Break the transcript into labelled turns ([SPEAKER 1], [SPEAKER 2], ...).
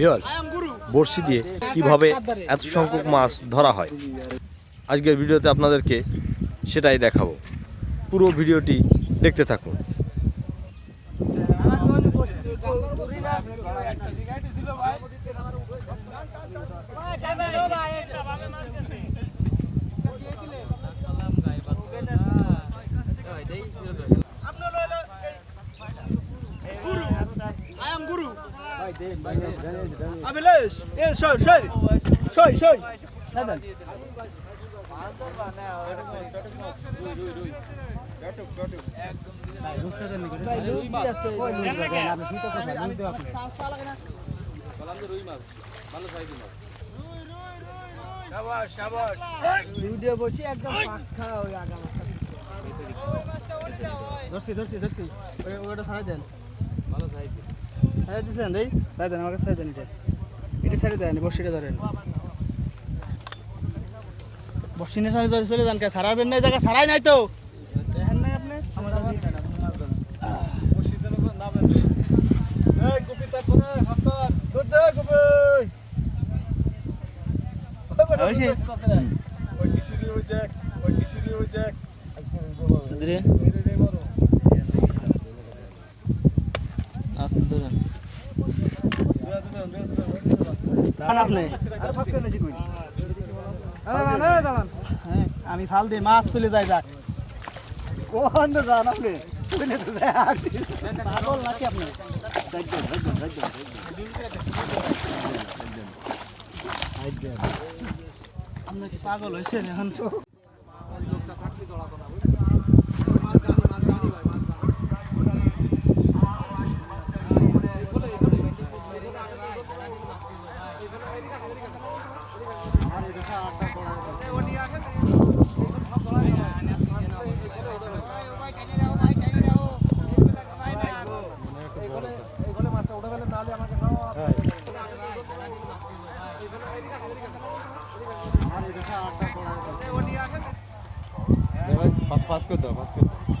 [SPEAKER 1] বিয়াস বড়শি দিয়ে কীভাবে এত সংখ্যক মাছ ধরা হয়। আজকের ভিডিওতে আপনাদেরকে সেটাই দেখাবো। পুরো ভিডিওটি দেখতে থাকুন।
[SPEAKER 2] Abilesh. Yeah, show, show. Show, show. Nathan. Video বসি একদম পাখা ওই আগাম ধরছি ধরছি ধরছি ওটা ছাড়া দেন ছাড়া দিচ্ছেন রে তাই দেন আমাকে ছাড়া দেন এটা। এটা ছেড়ে দেন বসিটা ধরেন। বসিনে ছাড়া ধরে চলে যান কে? সারাবেন না এই জায়গা সারাই নাই তো। দেখেন নাই আপনি? আমার হয়েছে ধীরে আস্তে ধরেন আপনি হ্যাঁ, আমি ফাল দিয়ে মাছ চলে যাই যাক। কোন যান আপনি? পাগল নাকি আপনি? আপনি কি পাগল হয়েছেন এখন?
[SPEAKER 3] পাস পাস করে দাও পাস করে দাও